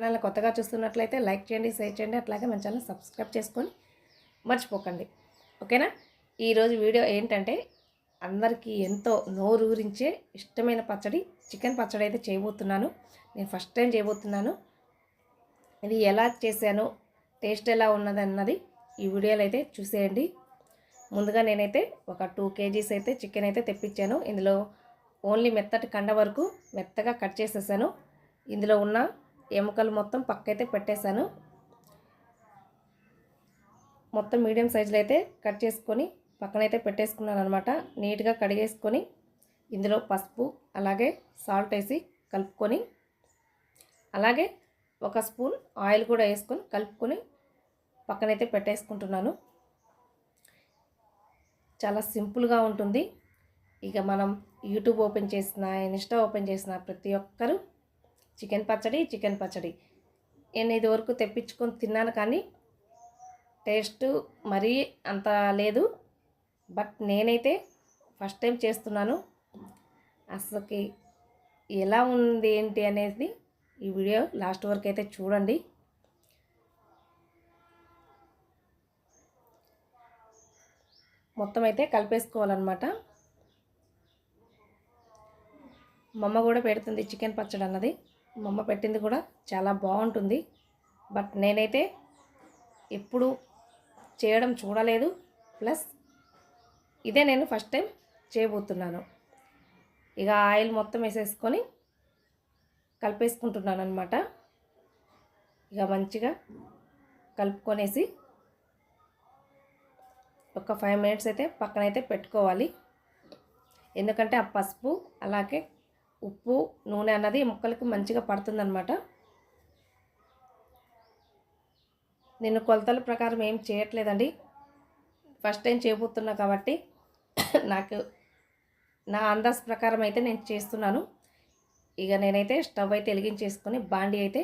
Channel కొత్తగా చూస్తున్నట్లయితే like చేయండి షేర్ చేయండి అట్లాగే మన ఛానల్ సబ్స్క్రైబ్ చేసుకొని మర్చిపోకండి. ఓకేనా? ఈరోజు వీడియో ఏంటంటే అందరికీ ఎంతో నోరు ఊరించే ఇష్టమైన పచ్చడి చికెన్ పచ్చడి అయితే చేయబోతున్నాను. నేను ఫస్ట్ టైం చేయబోతున్నాను. ఇది ఎలా చేశాను టేస్ట్ ఎలా ఉన్నది అన్నది ఈ వీడియోలో అయితే చూసేయండి. ముందుగా నేనైతే ఒక టూ కేజీస్ అయితే చికెన్ అయితే తెప్పించాను. ఇందులో ఓన్లీ మెత్తటి కండ వరకు మెత్తగా కట్ చేసేసాను. ఇందులో ఉన్న ఎముకలు మొత్తం పక్కైతే పెట్టేశాను. మొత్తం మీడియం సైజులో అయితే కట్ చేసుకొని పక్కనైతే పెట్టేసుకున్నాను అనమాట నీట్గా కడిగేసుకొని ఇందులో పసుపు అలాగే సాల్ట్ వేసి కలుపుకొని అలాగే ఒక స్పూన్ ఆయిల్ కూడా వేసుకొని కలుపుకొని పక్కనైతే పెట్టేసుకుంటున్నాను. చాలా సింపుల్గా ఉంటుంది. ఇక మనం యూట్యూబ్ ఓపెన్ చేసిన ఇన్స్టా ఓపెన్ చేసిన ప్రతి ఒక్కరూ చికెన్ పచ్చడి చికెన్ పచ్చడి. నేను ఇది వరకు తెప్పించుకొని తిన్నాను కానీ టేస్ట్ మరీ అంత లేదు. బట్ నేనైతే ఫస్ట్ టైం చేస్తున్నాను. అసలుకి ఎలా ఉంది ఏంటి అనేది ఈ వీడియో లాస్ట్ వరకు అయితే చూడండి. మొత్తం అయితే కలిపేసుకోవాలన్నమాట. మా అమ్మ కూడా పెడుతుంది చికెన్ పచ్చడి అన్నది మా అమ్మ పెట్టింది కూడా చాలా బాగుంటుంది. బట్ నేనైతే ఎప్పుడు చేయడం చూడలేదు. ప్లస్ ఇదే నేను ఫస్ట్ టైం చేయబోతున్నాను. ఇక ఆయిల్ మొత్తం వేసేసుకొని కలిపేసుకుంటున్నాను అనమాట ఇక మంచిగా కలుపుకొనేసి ఒక ఫైవ్ మినిట్స్ అయితే పక్కనైతే పెట్టుకోవాలి. ఎందుకంటే ఆ పసుపు అలాగే ఉప్పు నూనె అన్నది ముక్కలకి మంచిగా పడుతుందన్నమాట. నేను కొలతల ప్రకారం ఏం చేయట్లేదండి. ఫస్ట్ టైం చేయబోతున్నా కాబట్టి నాకు నా అందాజ్ ప్రకారం అయితే నేను చేస్తున్నాను. ఇక నేనైతే స్టవ్ అయితే వెలిగించేసుకొని బాండి అయితే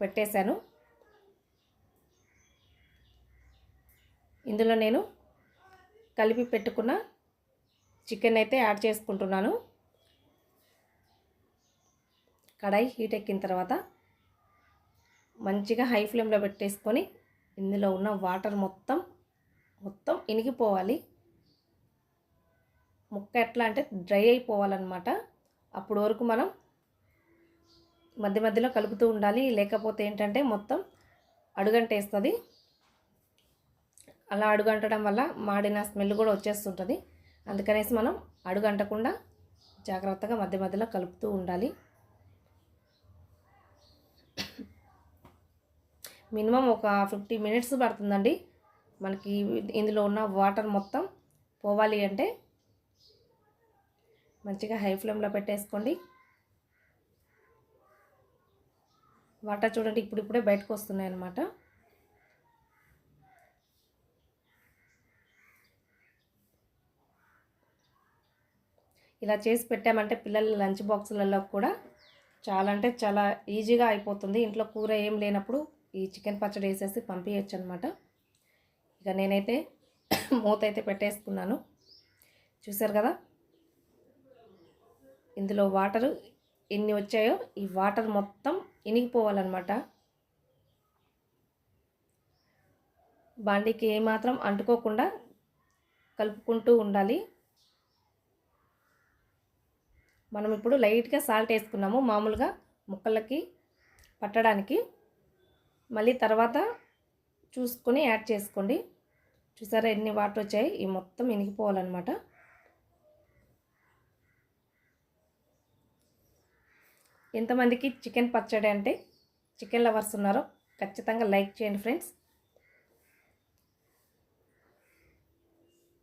పెట్టేశాను. ఇందులో నేను కలిపి పెట్టుకున్న చికెన్ అయితే యాడ్ చేసుకుంటున్నాను. కడాయి హీట్ ఎక్కిన తర్వాత మంచిగా హై ఫ్లేమ్లో పెట్టేసుకొని ఇందులో ఉన్న వాటర్ మొత్తం మొత్తం ఇనిగిపోవాలి. ముక్క ఎట్లా అంటే డ్రై అయిపోవాలన్నమాట. అప్పుడు వరకు మనం మధ్య మధ్యలో కలుపుతూ ఉండాలి. లేకపోతే ఏంటంటే మొత్తం అడుగంటేస్తుంది. అలా అడుగంటడం వల్ల మాడిన స్మెల్ కూడా వచ్చేస్తుంటుంది. అందుకనేసి మనం అడుగంటకుండా జాగ్రత్తగా మధ్య మధ్యలో కలుపుతూ ఉండాలి. మినిమం ఒక ఫిఫ్టీ మినిట్స్ పడుతుందండి. మనకి ఇందులో ఉన్న వాటర్ మొత్తం పోవాలి అంటే మంచిగా హై ఫ్లేమ్లో పెట్టేసుకోండి. వాటర్ చూడండి ఇప్పుడిప్పుడే బయటకు వస్తున్నాయి అన్నమాట. ఇలా చేసి పెట్టామంటే పిల్లల లంచ్ బాక్సులలో కూడా చాలా అంటే చాలా ఈజీగా అయిపోతుంది. ఇంట్లో కూర ఏం లేనప్పుడు ఈ చికెన్ పచ్చడి వేసేసి పంపించచ్చు అనమాట ఇక నేనైతే మూత అయితే పెట్టేసుకున్నాను. చూసారు కదా? ఇందులో వాటరు ఎన్ని వచ్చాయో ఈ వాటర్ మొత్తం ఇనిగిపోవాలన్నమాట. బాండీకి ఏమాత్రం అంటుకోకుండా కలుపుకుంటూ ఉండాలి. మనం ఇప్పుడు లైట్గా సాల్ట్ వేసుకున్నాము మామూలుగా ముక్కలకి పట్టడానికి. మళ్ళీ తర్వాత చూసుకొని యాడ్ చేసుకోండి. చూసారా ఎన్ని వాటర్ వచ్చాయి? ఈ మొత్తం ఇనిగిపోవాలన్నమాట. ఎంతమందికి చికెన్ పచ్చడి అంటే చికెన్ లవర్స్ ఉన్నారో ఖచ్చితంగా లైక్ చేయండి ఫ్రెండ్స్.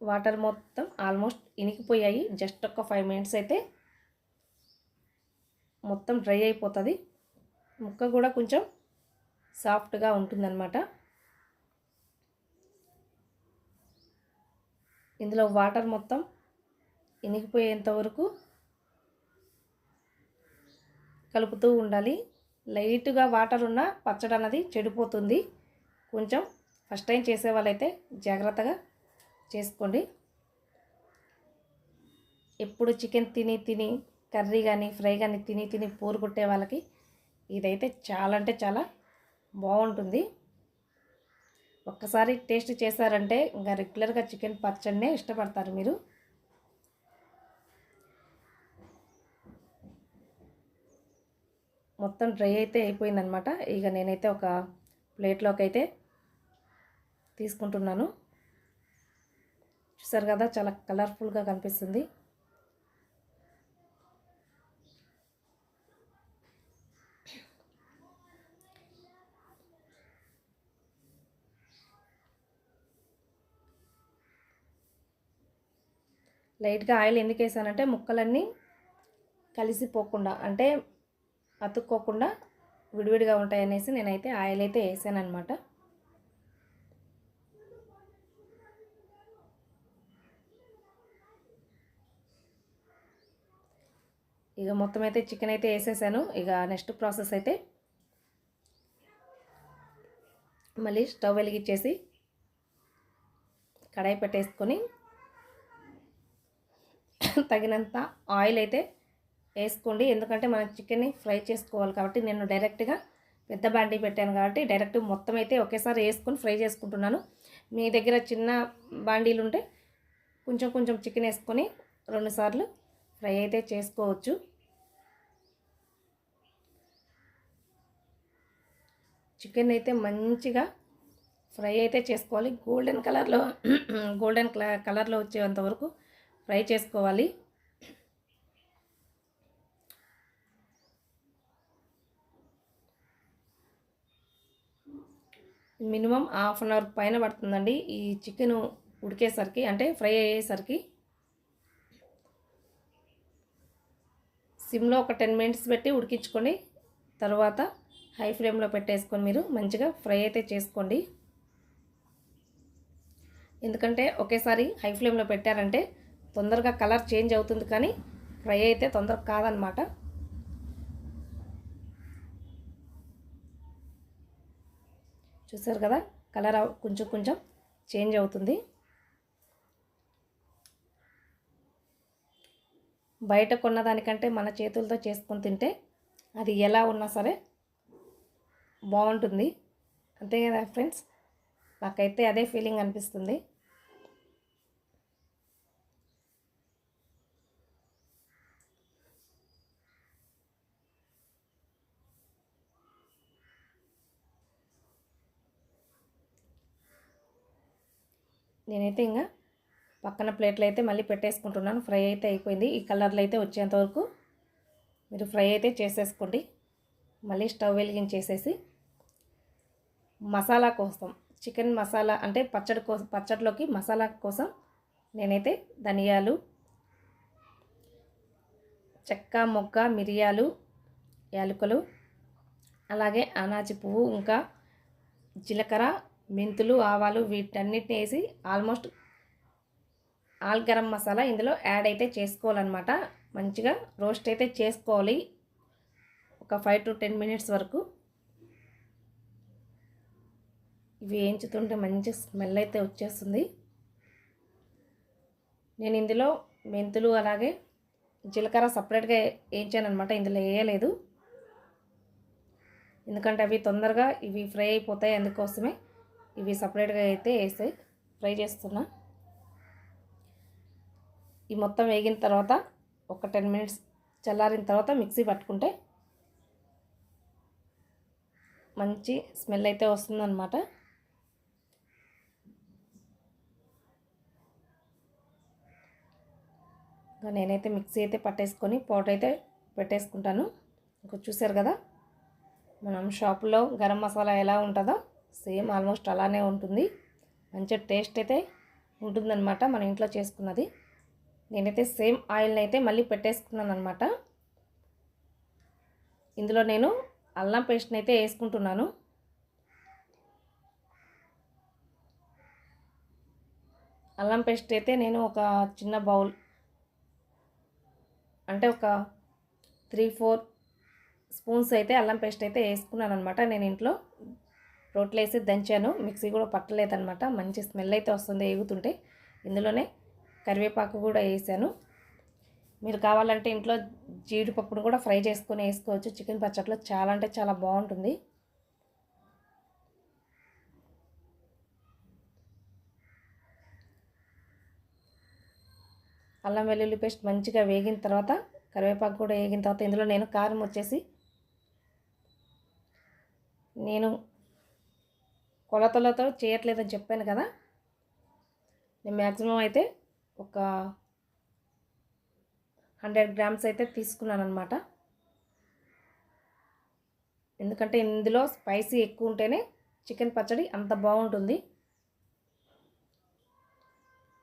వాటర్ మొత్తం ఆల్మోస్ట్ ఇనికిపోయాయి జస్ట్ ఒక ఫైవ్ మినిట్స్ అయితే మొత్తం డ్రై అయిపోతుంది. ముక్క కూడా కొంచెం సాఫ్ట్గా ఉంటుందన్నమాట. ఇందులో వాటర్ మొత్తం ఇనిగిపోయేంత వరకు కలుపుతూ ఉండాలి. లైట్గా వాటర్ ఉన్న పచ్చడి అన్నది చెడిపోతుంది. కొంచెం ఫస్ట్ టైం చేసే వాళ్ళైతే జాగ్రత్తగా చేసుకోండి. ఎప్పుడు చికెన్ తిని తిని కర్రీ కానీ ఫ్రై కానీ తిని తిని పోరు కొట్టే వాళ్ళకి ఇదైతే చాలా అంటే చాలా బాగుంటుంది. ఒక్కసారి టేస్ట్ చేశారంటే ఇంకా రెగ్యులర్గా చికెన్ పచ్చడినే ఇష్టపడతారు మీరు. మొత్తం డ్రై అయితే అయిపోయిందనమాట ఇక నేనైతే ఒక ప్లేట్లోకి అయితే తీసుకుంటున్నాను. చూసారు కదా చాలా కలర్ఫుల్గా కనిపిస్తుంది. లైట్గా ఆయిల్ ఎందుకు వేసానంటే ముక్కలన్నీ కలిసిపోకుండా అంటే అతుక్కోకుండా విడివిడిగా ఉంటాయనేసి నేనైతే ఆయిల్ అయితే వేసాను అనమాట ఇక మొత్తం అయితే చికెన్ అయితే వేసేసాను. ఇక నెక్స్ట్ ప్రాసెస్ అయితే మళ్ళీ స్టవ్ వెలిగించేసి కడాయి పెట్టేసుకొని తగినంత ఆయిల్ అయితే వేసుకోండి. ఎందుకంటే మనం చికెన్ని ఫ్రై చేసుకోవాలి కాబట్టి నేను డైరెక్ట్గా పెద్ద బాండీ పెట్టాను కాబట్టి డైరెక్ట్ మొత్తం అయితే ఒకేసారి వేసుకొని ఫ్రై చేసుకుంటున్నాను. మీ దగ్గర చిన్న బాండీలు ఉంటే కొంచెం కొంచెం చికెన్ వేసుకొని రెండుసార్లు ఫ్రై అయితే చేసుకోవచ్చు. చికెన్ అయితే మంచిగా ఫ్రై అయితే చేసుకోవాలి. గోల్డెన్ కలర్లో గోల్డెన్ కలర్లో వచ్చేంత వరకు ఫ్రై చేసుకోవాలి. మినిమం హాఫ్ అన్ అవర్ పైన పడుతుందండి. ఈ చికెన్ ఉడికేసరికి అంటే ఫ్రై అయ్యేసరికి సిమ్లో ఒక టెన్ మినిట్స్ పెట్టి ఉడికించుకొని తర్వాత హై ఫ్లేమ్లో పెట్టేసుకొని మీరు మంచిగా ఫ్రై అయితే చేసుకోండి. ఎందుకంటే ఒకేసారి హై ఫ్లేమ్లో పెట్టారంటే తొందరగా కలర్ చేంజ్ అవుతుంది కానీ ఫ్రై అయితే తొందరగా కాదనమాట. చూసారు కదా? కలర్ కొంచెం కొంచెం చేంజ్ అవుతుంది. బయట కొన్నదానికంటే మన చేతులతో చేసుకొని తింటే అది ఎలా ఉన్నా సరే బాగుంటుంది. అంతే కదా ఫ్రెండ్స్? నాకైతే అదే ఫీలింగ్ అనిపిస్తుంది. నేనైతే ఇంకా పక్కన ప్లేట్లు అయితే మళ్ళీ పెట్టేసుకుంటున్నాను. ఫ్రై అయితే అయిపోయింది. ఈ కలర్లో అయితే వచ్చేంతవరకు మీరు ఫ్రై అయితే చేసేసుకోండి. మళ్ళీ స్టవ్ వెలిగించేసేసి మసాలా కోసం చికెన్ మసాలా అంటే పచ్చడి కోసం పచ్చడిలోకి మసాలా కోసం నేనైతే ధనియాలు చెక్క మొగ్గ మిరియాలు యాలకులు అలాగే అనాచి పువ్వు ఇంకా జీలకర్ర మెంతులు ఆవాలు వీటన్నిటిని వేసి ఆల్మోస్ట్ ఆల్ గరం మసాలా ఇందులో యాడ్ అయితే చేసుకోవాలన్నమాట. మంచిగా రోస్ట్ అయితే చేసుకోవాలి. ఒక ఫైవ్ టు టెన్ మినిట్స్ వరకు ఇవి వేయించుతుంటే మంచి స్మెల్ అయితే వచ్చేస్తుంది. నేను ఇందులో మెంతులు అలాగే జీలకర్ర సపరేట్గా వేయించాను అనమాట ఇందులో వేయలేదు. ఎందుకంటే అవి తొందరగా ఇవి ఫ్రై అయిపోతాయి అందుకోసమే. ఇవి సపరేట్గా అయితే వేసి ఫ్రై చేస్తున్నా. ఈ మొత్తం వేగిన తర్వాత ఒక టెన్ మినిట్స్ చల్లారిన తర్వాత మిక్సీ పట్టుకుంటే మంచి స్మెల్ అయితే వస్తుందన్నమాట. నేనైతే మిక్సీ అయితే పట్టేసుకొని పౌడర్ అయితే పెట్టేసుకుంటాను. ఇంకా చూసారు కదా మనం షాపులో గరం మసాలా ఎలా ఉంటుందో సేమ్ ఆల్మోస్ట్ అలానే ఉంటుంది. మంచి టేస్ట్ అయితే ఉంటుందన్నమాట మన ఇంట్లో చేసుకున్నది. నేనైతే సేమ్ ఆయిల్ని అయితే మళ్ళీ పెట్టేసుకున్నాను అనమాట ఇందులో నేను అల్లం పేస్ట్ని అయితే వేసుకుంటున్నాను. అల్లం పేస్ట్ అయితే నేను ఒక చిన్న బౌల్ అంటే ఒక త్రీ ఫోర్ స్పూన్స్ అయితే అల్లం పేస్ట్ అయితే వేసుకున్నాను అనమాట నేను ఇంట్లో. రోట్లో వేసి దంచాను. మిక్సీ కూడా పట్టలేదనమాట మంచి స్మెల్ అయితే వస్తుంది వేగుతుంటే ఇందులోనే కరివేపాకు కూడా వేసాను మీరు కావాలంటే ఇంట్లో జీడిపప్పును కూడా ఫ్రై చేసుకొని వేసుకోవచ్చు. చికెన్ పచ్చట్లో చాలా అంటే చాలా బాగుంటుంది. అల్లం వెల్లుల్లి పేస్ట్ మంచిగా వేగిన తర్వాత కరివేపాకు కూడా వేగిన తర్వాత ఇందులో నేను కారం వచ్చేసి నేను కొలతలతో చేయట్లేదని చెప్పాను కదా. నేను మ్యాక్సిమం అయితే ఒక హండ్రెడ్ గ్రామ్స్ అయితే తీసుకున్నాను అనమాట ఎందుకంటే ఇందులో స్పైసీ ఎక్కువ ఉంటేనే చికెన్ పచ్చడి అంత బాగుంటుంది.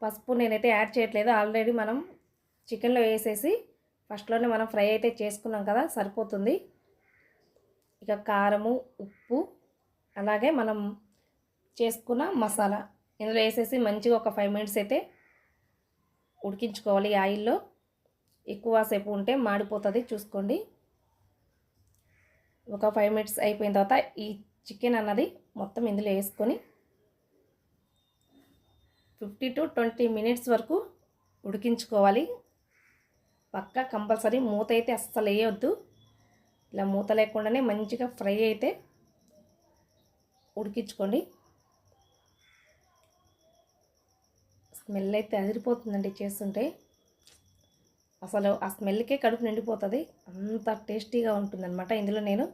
పసుపు నేనైతే యాడ్ చేయట్లేదు. ఆల్రెడీ మనం చికెన్లో వేసేసి ఫస్ట్లోనే మనం ఫ్రై అయితే చేసుకున్నాం కదా సరిపోతుంది. ఇక కారము ఉప్పు అలాగే మనం చేసుకున్న మసాలా. ఇందులో వేసేసి మంచిగా ఒక ఫైవ్ మినిట్స్ అయితే ఉడికించుకోవాలి ఆయిల్లో. ఎక్కువసేపు ఉంటే మాడిపోతుంది చూసుకోండి. ఒక ఫైవ్ మినిట్స్ అయిపోయిన తర్వాత ఈ చికెన్ అన్నది మొత్తం ఇందులో వేసుకొని ఫిఫ్టీ టు ట్వంటీ మినిట్స్ వరకు ఉడికించుకోవాలి. పక్క కంపల్సరీ మూత అయితే అస్సలు వేయొద్దు. ఇలా మూత లేకుండానే మంచిగా ఫ్రై అయితే ఉడికించుకోండి. స్మెల్ అయితే అదిరిపోతుందండి చేస్తుంటే. అసలు ఆ స్మెల్కే కడుపు నిండిపోతుంది. అంత టేస్టీగా ఉంటుందన్నమాట. ఇందులో నేను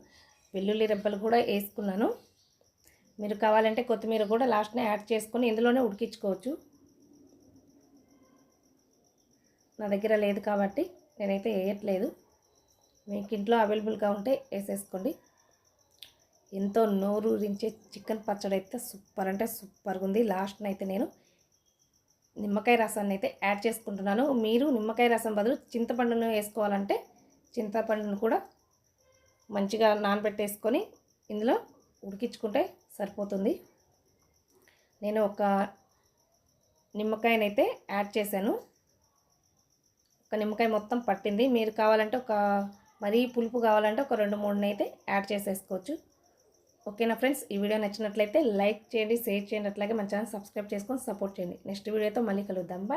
వెల్లుల్లి రెబ్బలు కూడా వేసుకున్నాను మీరు కావాలంటే కొత్తిమీర కూడా లాస్ట్నే యాడ్ చేసుకొని ఇందులోనే ఉడికించుకోవచ్చు. నా దగ్గర లేదు కాబట్టి నేనైతే వేయట్లేదు మీకు ఇంట్లో అవైలబుల్గా ఉంటే వేసేసుకోండి. ఎంతో నోరు రించే చికెన్ పచ్చడి అయితే సూపర్ అంటే సూపర్గా ఉంది లాస్ట్నైతే నేను నిమ్మకాయ రసాన్ని అయితే యాడ్ చేసుకుంటున్నాను. మీరు నిమ్మకాయ రసం బదులు చింతపండును వేసుకోవాలంటే చింతపండును కూడా మంచిగా నానబెట్టేసుకొని ఇందులో ఉడికించుకుంటే సరిపోతుంది. నేను ఒక నిమ్మకాయనైతే యాడ్ చేశాను. ఒక నిమ్మకాయ మొత్తం పట్టింది. మీరు కావాలంటే ఒక మరీ పులుపు కావాలంటే ఒక రెండు మూడునైతే యాడ్ చేసేసుకోవచ్చు. ఓకేనా ఫ్రెండ్స్? ఈ వీడియో నచ్చినట్లయితే లైక్ చేయండి షేర్ చేయండి అట్లాగే మన ఛానల్ సబ్స్క్రైబ్ చేసుకొని సపోర్ట్ చేయండి. నెక్స్ట్ వీడియోతో మళ్ళీ కలుద్దాం. బాయ్.